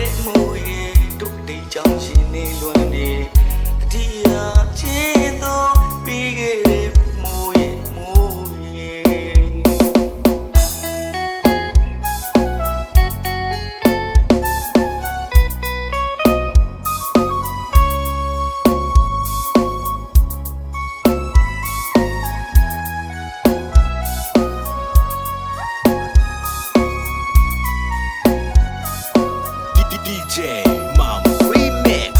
တဲ့မူရီတို့တိတ်ချောင်းရှင်နေလွန်နေတတိယချင်း DJ Mom Remix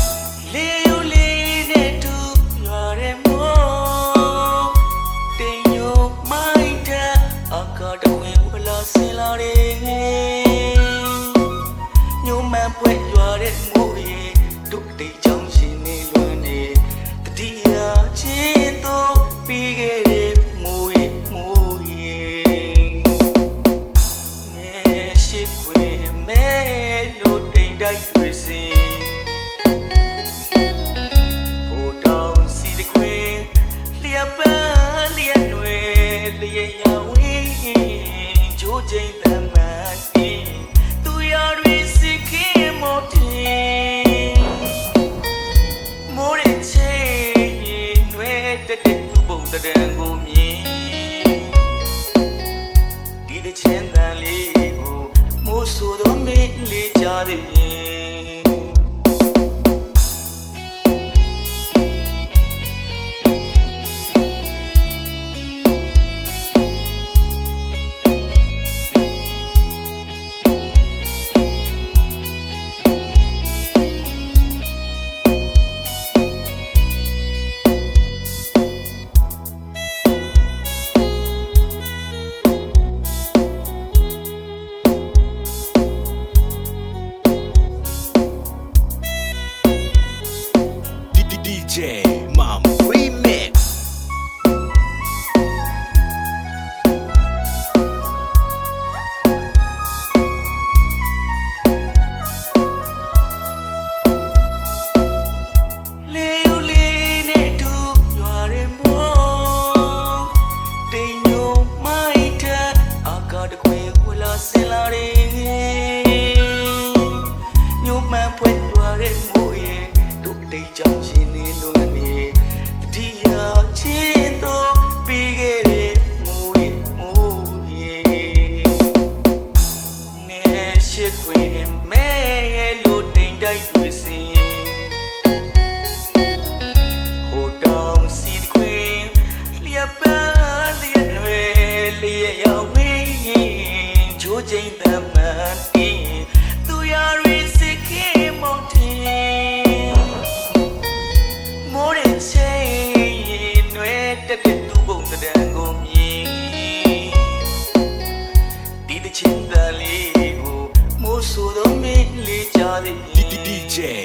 လေးယူလေးနဲ့တူရွာတဲ့မောတင်ညိုမိုက်တဲ့အကာတဝင်ဝလာဆင်လာတဲ့ညိုမှန်ပွက်ရွာတဲ့မိုးရီတို့တိတ် ဝင်းဂျိုးချိန်တမ်းမှန်တင်သူရတွေစိခင်မို့တင်မိုးရဲ့ချိန်ရွယ်တက်တဲ့ပုံတံကိုမြင်ဒီတဲ့ချမ်းသာလေးကိုမိုးဆိုတော့မင်းလေးကြတဲ့ မှန်ဖွက်ရွာရဲမိုးရဲ့တို့တိတ်ချောင်းရှင်နေလို့နေတတိယချင်းတော့ပြီးခဲ့တဲ့မိုးရဲ့မိုးရဲ့နေရှိခွေမဲလို့တိမ်တိုက်တွေစင်ဟိုတောင်စီခွေလျက်ပန်းလျက်တွေလျက်ရောက်ဝင်းဂျိုးချိန်တမ်းမှန်တင်သူရရီစိတ် ခေမောင်တင်မိုးရဲ့ချိန်နွယ်တက်တဲ့သူပုံတံကိုမြင်ဒီတဲ့ချင်းသားလေးကိုမိုးဆိုတော့မင်းလေးကြတဲ့ DJ